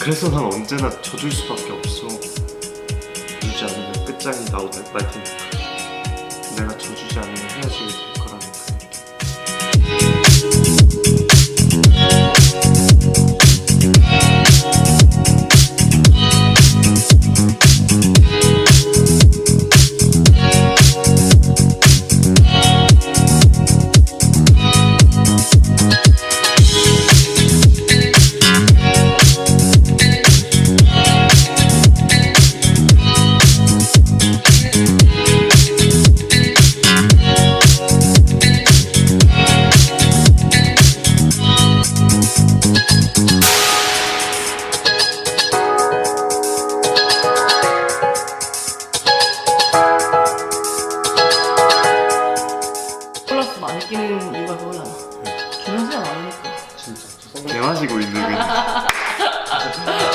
그래서 난 언제나 져줄 수밖에 없어. 주지 않으면 끝장이 나올 날 테니까. 내가 져주지 않으면 헤어지게 될 개 마시고 있는 그냥.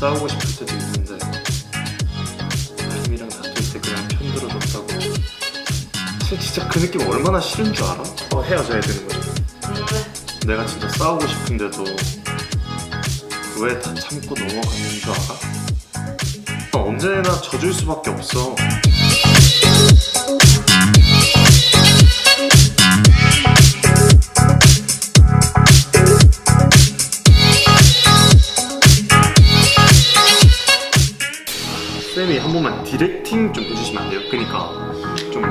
싸우고 싶을 때도 있는데 아림이랑 다툴 때 그냥 편 들어줬다고. 진짜 그 느낌 얼마나 싫은 줄 알아? 어, 헤어져야 되는 거지. 왜? 내가 진짜 싸우고 싶은데도 왜 다 참고 넘어가는 줄 알아? 어, 언제나 져줄 수밖에 없어. 쌤이 한 번만 디렉팅 좀 해주시면 안 돼요? 그니까 좀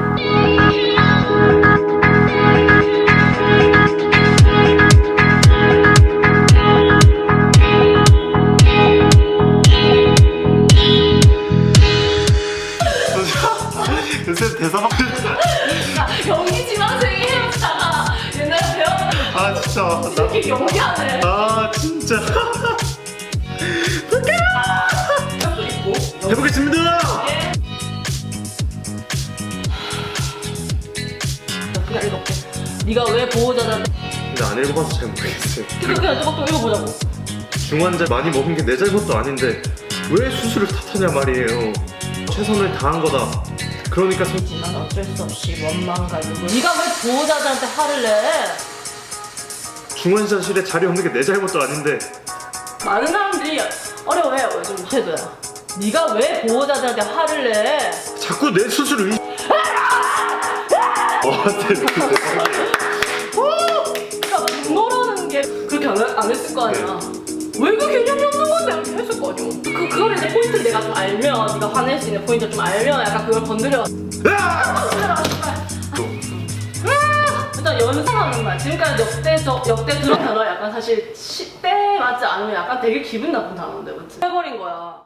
요새 대사 막 연기 지망생이 해봤다가 옛날에 배웠던 아 진짜 나, 이렇게 연기하네. 아 진짜 그냥 읽어볼게. 네가 왜 보호자한테 근데 안 읽어봐서 잘 모르겠어요 그냥 조금 또 읽어보자고. 중환자 많이 먹은 게 내 잘못도 아닌데 왜 수술을 탓하냐 말이에요 최선을 다한 거다 그러니까 선... 난 어쩔 수 없이 원망과 욕을. 네가 왜 보호자들한테 화를 내? 중환자실에 자리 없는 게 내 잘못도 아닌데 많은 사람들이 어려워해요 요즘 태도야. 네가 왜 보호자들한테 화를 내? 자꾸 내 수술을 의... 와 대박 그러니까 분노라는 게 그렇게 안, 안 했을 거 아니야. 왜 그 개념이 없는 건데 이렇게 했을 거 아니야. 그 그걸 이제 포인트 내가 좀 알면 네가 화낼 수 있는 포인트 좀 알면 약간 그걸 건드려. 아, 일단 연상하는 말. 지금까지 역대 저 역대 들은 단어 약간 사실 시, 때 맞지 않으면 약간 되게 기분 나쁜 단어인데 맞지? 해버린 거야.